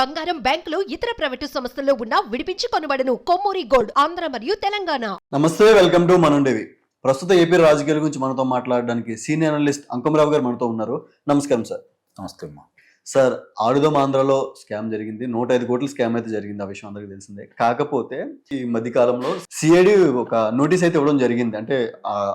బంగారం బ్యాంకులు ఇతర ప్రైవేటు సంస్థల్లో ఉన్న విడిపించి కొనబడను. కొమ్మూరి గోల్డ్ ఆంధ్ర మరియు తెలంగాణ. నమస్తే వెల్కమ్ టు మనుండేవి. ప్రస్తుత ఏపీ రాజకీయాల గురించి మనతో మాట్లాడడానికి సీనియర్ అనలిస్ట్ అంకమరావు గారు మనతో ఉన్నారు. నమస్కారం సార్. నమస్తే అమ్మా. సార్ ఆడుదం ఆంధ్రలో స్కామ్ జరిగింది. నూట ఐదు కోట్ల స్కామ్ అయితే జరిగింది. ఆ విషయం అందరికీ తెలిసిందే. కాకపోతే ఈ మధ్య కాలంలో సిఐడి ఒక నోటీస్ అయితే ఇవ్వడం జరిగింది. అంటే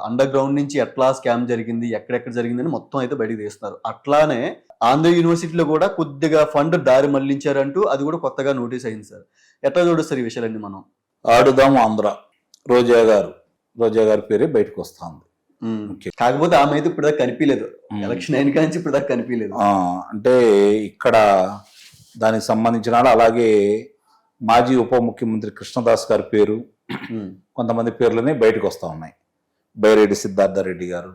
అండర్ గ్రౌండ్ నుంచి ఎట్లా స్కామ్ జరిగింది ఎక్కడెక్కడ జరిగిందని మొత్తం అయితే బయటకు తీస్తున్నారు. అట్లానే ఆంధ్ర యూనివర్సిటీలో కూడా కొద్దిగా ఫండ్ దారి మళ్ళించారంటూ అది కూడా కొత్తగా నోటీస్ అయింది సార్. ఎట్లా చూడొస్తారు ఈ విషయాలన్నీ మనం? ఆడుదాం ఆంధ్ర. రోజా గారు. రోజా గారి పేరే బయటకు వస్తుంది. కాకపోతే ఆమె అయితే ఇప్పుడు దాకా కనిపించలేదు. ఎలక్షన్ అయిన కానీ ఇప్పుడు దాకా కనిపించలేదు అంటే ఇక్కడ దానికి సంబంధించిన అలాగే మాజీ ఉప ముఖ్యమంత్రి కృష్ణదాస్ గారి పేరు. కొంతమంది పేర్లనే బయటకు వస్తూ ఉన్నాయి. బైరెడ్డి సిద్ధార్థ రెడ్డి గారు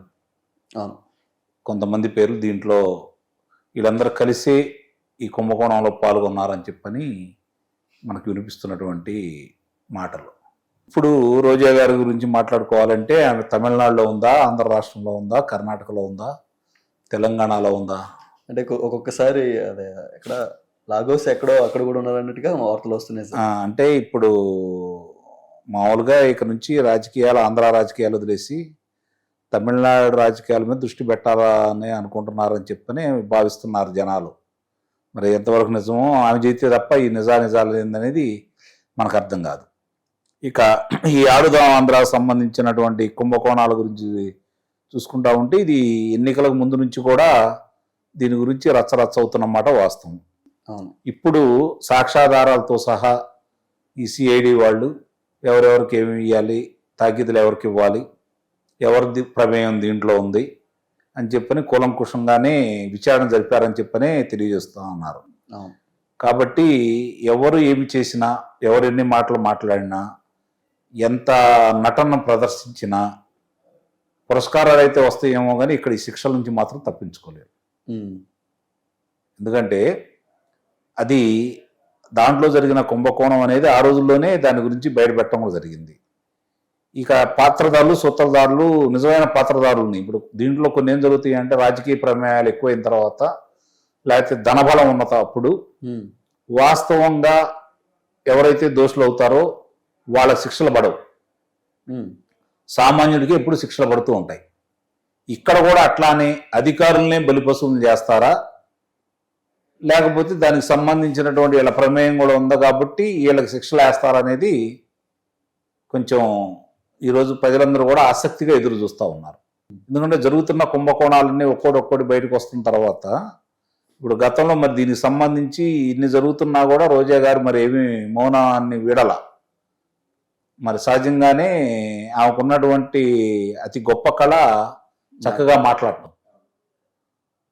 కొంతమంది పేర్లు దీంట్లో వీళ్ళందరూ కలిసి ఈ కుంభకోణంలో పాల్గొన్నారని చెప్పని మనకు వినిపిస్తున్నటువంటి మాటలు. ఇప్పుడు రోజా గారి గురించి మాట్లాడుకోవాలంటే ఆమె తమిళనాడులో ఉందా ఆంధ్ర రాష్ట్రంలో ఉందా కర్ణాటకలో ఉందా తెలంగాణలో ఉందా? అంటే ఒక్కొ- ఒక్కొక్కసారి అదే ఎక్కడ లాగోస్ ఎక్కడో అక్కడ కూడా ఉన్నారన్నట్టుగా వార్తలు వస్తున్నాయి అంటే ఇప్పుడు మామూలుగా ఇక నుంచి రాజకీయాలు ఆంధ్ర రాజకీయాలు వదిలేసి తమిళనాడు రాజకీయాల మీద దృష్టి పెట్టాలని అనుకుంటున్నారని చెప్పని భావిస్తున్నారు జనాలు. మరి ఎంతవరకు నిజమో ఆమె చేస్తే తప్ప ఈ నిజా నిజాలు ఏందనేది మనకు అర్థం కాదు. ఇక ఈ ఆడుదాం ఆంధ్రాకు సంబంధించినటువంటి కుంభకోణాల గురించి చూసుకుంటా ఉంటే ఇది ఎన్నికలకు ముందు నుంచి కూడా దీని గురించి రచ్చరచ్చ అవుతున్నమాట వాస్తవం. అవును. ఇప్పుడు సాక్ష్యాధారాలతో సహా ఈ సిఐడి వాళ్ళు ఎవరెవరికి ఏమి ఇవ్వాలి తాకీదులు ఎవరికి ఇవ్వాలి ఎవరిది ప్రమేయం దీంట్లో ఉంది అని చెప్పని కూలంకుషంగానే విచారణ జరిపారని చెప్పనే తెలియజేస్తూ ఉన్నారు. కాబట్టి ఎవరు ఏమి చేసినా ఎవరు ఎన్ని మాటలు మాట్లాడినా ఎంత నటన ప్రదర్శించినా పురస్కారాలు అయితే వస్తాయేమో కానీ ఇక్కడ ఈ శిక్షల నుంచి మాత్రం తప్పించుకోలేరు. ఎందుకంటే అది దాంట్లో జరిగిన కుంభకోణం అనేది ఆ రోజుల్లోనే దాని గురించి బయటపెట్టడం జరిగింది. ఇక పాత్రదారులు సూత్రధారులు నిజమైన పాత్రదారులని ఇప్పుడు దీంట్లో కొన్ని ఏం జరుగుతాయి అంటే రాజకీయ ప్రమేయాలు ఎక్కువైన తర్వాత లేకపోతే ధనబలం ఉన్న అప్పుడు. వాస్తవంగా ఎవరైతే దోషులు అవుతారో వాళ్ళ శిక్షలు పడవు. సామాన్యుడికి ఎప్పుడు శిక్షలు పడుతూ ఉంటాయి ఇక్కడ కూడా అట్లానే అధికారులనే బలిపశువులు చేస్తారా లేకపోతే దానికి సంబంధించినటువంటి వీళ్ళ ప్రమేయం కూడా ఉంది కాబట్టి వీళ్ళకి శిక్షలు వేస్తారనేది కొంచెం ఈరోజు ప్రజలందరూ కూడా ఆసక్తిగా ఎదురు చూస్తూ ఉన్నారు. ఎందుకంటే జరుగుతున్న కుంభకోణాలన్నీ ఒక్కోటి బయటకు వస్తున్న తర్వాత ఇప్పుడు గతంలో మరి దీనికి సంబంధించి ఇన్ని జరుగుతున్నా కూడా రోజా గారు మరి ఏమి మౌనాన్ని వీడల. మరి సహజంగానే ఆమెకున్నటువంటి అతి గొప్ప కళ చక్కగా మాట్లాడటం.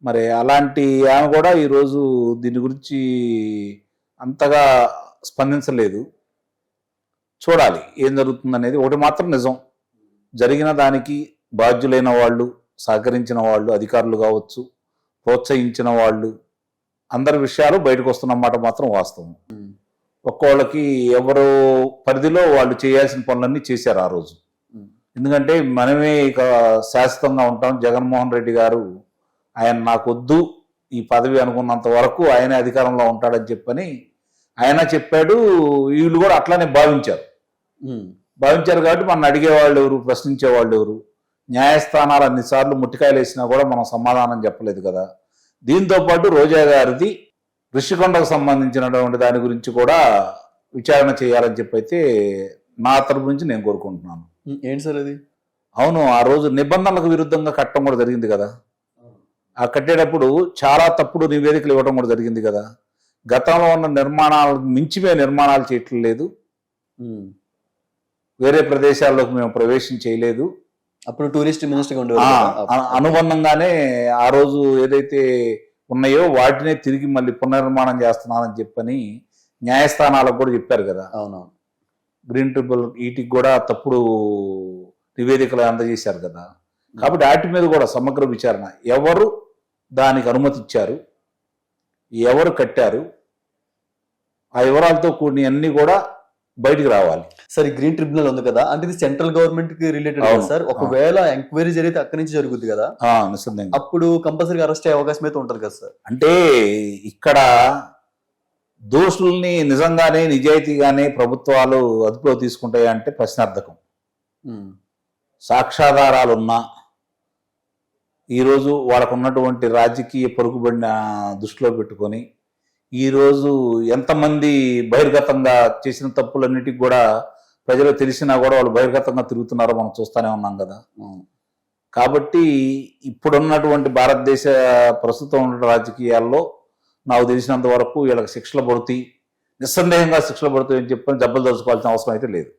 మరి అలాంటి ఆమె కూడా ఈరోజు దీని గురించి అంతగా స్పందించలేదు. చూడాలి ఏం జరుగుతుంది అనేది ఒకటి మాత్రం నిజం జరిగిన దానికి బాధ్యులైన వాళ్ళు సహకరించిన వాళ్ళు అధికారులు కావచ్చు ప్రోత్సహించిన వాళ్ళు అందరి విషయాలు బయటకు వస్తున్నమాట మాత్రం వాస్తవం. ఒక్కోళ్ళకి ఎవరు పరిధిలో వాళ్ళు చేయాల్సిన పనులన్నీ చేశారు ఆ రోజు. ఎందుకంటే మనమే ఇక శాశ్వతంగా ఉంటాం జగన్మోహన్ రెడ్డి గారు ఆయన నాకొద్దు ఈ పదవి అనుకున్నంత వరకు ఆయనే అధికారంలో ఉంటాడని చెప్పని ఆయన చెప్పాడు వీళ్ళు కూడా అట్లానే భావించారు. భావించారు కాబట్టి మన అడిగేవాళ్ళు ఎవరు ప్రశ్నించేవాళ్ళు ఎవరు? న్యాయస్థానాలు అన్నిసార్లు ముట్టికాయలు వేసినా కూడా మనం సమాధానం చెప్పలేదు కదా. దీంతో పాటు రోజా గారిది ఋషికొండకు సంబంధించినటువంటి దాని గురించి కూడా విచారణ చేయాలని చెప్పి అయితే నా తరపు నుంచి నేను కోరుకుంటున్నాను. ఏంటి సార్ అది? అవును ఆ రోజు నిబంధనలకు విరుద్ధంగా కట్టడం కూడా జరిగింది కదా. ఆ కట్టేటప్పుడు చాలా తప్పుడు నివేదికలు ఇవ్వడం కూడా జరిగింది కదా. గతంలో ఉన్న నిర్మాణాలకు మించిమే నిర్మాణాలు చేయట్లేదు. వేరే ప్రదేశాల్లోకి మేము ప్రవేశం చేయలేదు. అప్పుడు టూరిస్ట్ మినిస్టర్గా ఆ, ఉండేవారు కదా. అ- అనుబంధంగానే ఆ రోజు ఏదైతే ఉన్నాయో వాటినే తిరిగి మళ్ళీ పునర్నిర్మాణం చేస్తున్నానని చెప్పని న్యాయస్థానాలకు కూడా చెప్పారు కదా. అవునవును. గ్రీన్ ట్రిబుల్ వీటికి కూడా తప్పుడు నివేదికలు అందజేశారు కదా. కాబట్టి వాటి మీద కూడా సమగ్ర విచారణ. ఎవరు దానికి అనుమతి ఇచ్చారు? ఎవరు కట్టారు? ఆ వివరాలతో కూడిన అన్ని కూడా బయటికి రావాలి. సార్ ఈ గ్రీన్ ట్రిబ్యునల్ ఉంది కదా అంటే ఇది సెంట్రల్ గవర్నమెంట్కి రిలేటెడ్. సార్? ఒకవేళ ఎంక్వైరీ జరిగితే అక్కడి నుంచి జరుగుద్ది కదా? అప్పుడు కంపల్సరీగా అరెస్ట్ అయ్యే అవకాశం అయితే ఉంటది కదా సార్? అంటే ఇక్కడ దోషుల్ని నిజంగానే నిజాయితీగానే ప్రభుత్వాలు అదుపులో తీసుకుంటాయి అంటే ప్రశ్నార్థకం. సాక్ష్యాధారాలు ఉన్నా ఈరోజు వాళ్ళకు ఉన్నటువంటి రాజకీయ పలుకుబడిన దృష్టిలో పెట్టుకొని ఈరోజు ఎంతమంది బహిర్గతంగా చేసిన తప్పులన్నిటికి కూడా ప్రజలకు తెలిసినా కూడా వాళ్ళు బహిర్గతంగా తిరుగుతున్నారో మనం చూస్తూనే ఉన్నాం కదా. కాబట్టి ఇప్పుడున్నటువంటి భారతదేశ ప్రస్తుతం ఉన్న రాజకీయాల్లో నాకు తెలిసినంత వరకు వీళ్ళకి శిక్షలు పడుతాయి నిస్సందేహంగా శిక్షలు పడుతాయి అని చెప్పని జబ్బలు దలుచుకోవాల్సిన అవసరం అయితే లేదు.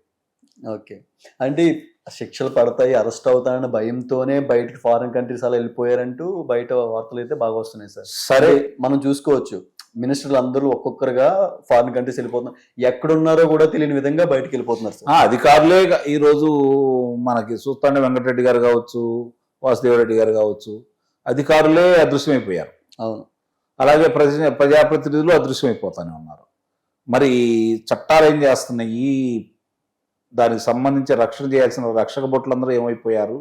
ఓకే. అంటే శిక్షలు పడతాయి అరెస్ట్ అవుతానన్న భయంతోనే బయటకి ఫారిన్ కంట్రీస్ అలా వెళ్ళిపోయారంటూ బయట వార్తలు అయితే బాగా వస్తున్నాయి సార్. సరే. మనం చూసుకోవచ్చు. మినిస్టర్లు అందరూ ఒక్కొక్కరుగా ఫారిన్ కంట్రీస్ వెళ్ళిపోతున్నారు. ఎక్కడున్నారో కూడా తెలియని విధంగా బయటకు వెళ్ళిపోతున్నారు సార్. అధికారులే ఈరోజు మనకి చూస్తాండే వెంకటరెడ్డి గారు కావచ్చు వాసుదేవరెడ్డి గారు కావచ్చు అధికారులే అదృశ్యమైపోయారు. అవును. అలాగే ప్రజ ప్రజాప్రతినిధులు అదృశ్యమైపోతానే ఉన్నారు. మరి చట్టాలు ఏం చేస్తున్నాయి? దానికి సంబంధించి రక్షణ చేయాల్సిన రక్షక భటులందరూ ఏమైపోయారు?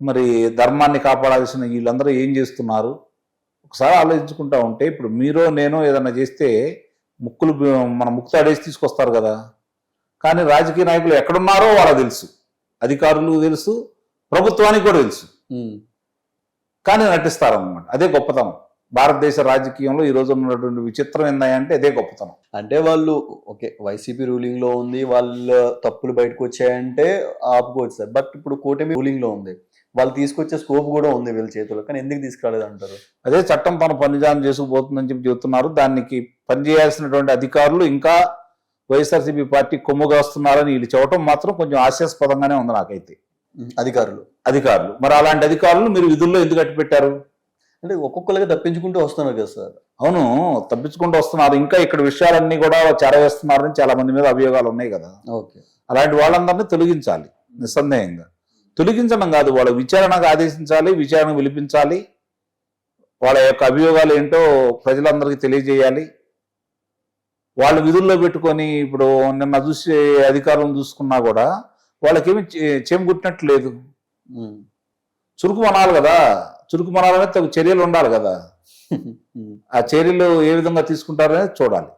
మరి ధర్మాన్ని కాపాడాల్సిన వీళ్ళందరూ ఏం చేస్తున్నారు? ఒకసారి ఆలోచించుకుంటా ఉంటే ఇప్పుడు మీరో నేనో ఏదైనా చేస్తే ముక్కులు మన ముక్కు తాడేసి తీసుకొస్తారు కదా. కానీ రాజకీయ నాయకులు ఎక్కడున్నారో వాళ్ళకి తెలుసు. అధికారులు తెలుసు ప్రభుత్వానికి కూడా తెలుసు. కానీ నటిస్తారు అన్నమాట అదే గొప్పతనం. భారతదేశ రాజకీయంలో ఈ రోజు ఉన్నటువంటి విచిత్రం ఏందంటే అదే గొప్పతనం. అంటే వాళ్ళు ఓకే వైసీపీ రూలింగ్లో ఉంది వాళ్ళ తప్పులు బయటకు వచ్చాయంటే ఆపుకోవచ్చు సార్. బట్ ఇప్పుడు కూటమి రూలింగ్లో ఉంది. వాళ్ళు తీసుకొచ్చే స్కోప్ కూడా ఉంది వీళ్ళ చేతిలో కానీ ఎందుకు తీసుకురాలేదు అంటారు? అదే చట్టం తన పనిజానం చేసుకుపోతుందని చెప్పి చెబుతున్నారు. దానికి పనిచేయాల్సినటువంటి అధికారులు ఇంకా వైఎస్ఆర్సీపీ పార్టీ కొమ్ముగాస్తున్నారని వీళ్ళు చెప్పడం మాత్రం కొంచెం హాస్యాస్పదంగానే ఉంది నాకైతే. అధికారులు. అధికారులు. మరి అలాంటి అధికారులు మీరు విధుల్లో ఎందుకు అట్టి పెట్టారు అంటే ఒక్కొక్కరుగా తప్పించుకుంటూ వస్తున్నారు కదా సార్. అవును తప్పించుకుంటూ వస్తున్నారు. ఇంకా ఇక్కడ విషయాలన్నీ కూడా చేరవేస్తున్నారని చాలా మంది మీద అభియోగాలు ఉన్నాయి కదా. ఓకే. అలాంటి వాళ్ళందరినీ తొలగించాలి నిస్సందేహంగా. తొలగించడం కాదు వాళ్ళ విచారణకు ఆదేశించాలి విచారణ పిలిపించాలి. వాళ్ళ యొక్క అభియోగాలు ఏంటో ప్రజలందరికీ తెలియజేయాలి. వాళ్ళ విధుల్లో పెట్టుకొని ఇప్పుడు నిన్న చూసి అధికారులను చూసుకున్నా కూడా వాళ్ళకేమి చే- చేమ కుట్టినట్టు లేదు చురుకు మనాలి కదా. చురుకు మనాలనే తగు చర్యలు ఉండాలి కదా. ఆ చర్యలు ఏ విధంగా తీసుకుంటారనేది చూడాలి.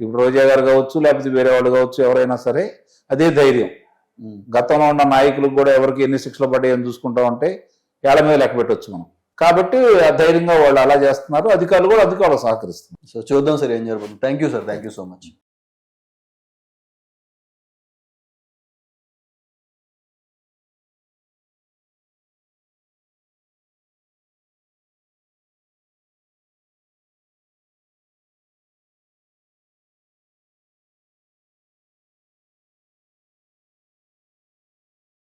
ఇప్పుడు రోజా గారు కావచ్చు లేకపోతే వేరే వాళ్ళు కావచ్చు ఎవరైనా సరే అదే ధైర్యం. గతంలో ఉన్న నాయకులకు కూడా ఎవరికి ఎన్ని శిక్షలు పడ్డాయని చూసుకుంటా ఉంటే ఏళ్ళ మీద లెక్క పెట్టవచ్చు మనం. కాబట్టి ఆ ధైర్యంగా వాళ్ళు అలా చేస్తున్నారు. అధికారులు కూడా అధికారులు సహకరిస్తున్నారు. సో చూద్దాం సార్ ఏం జరుగుతుంది. Thank you sir thank you so much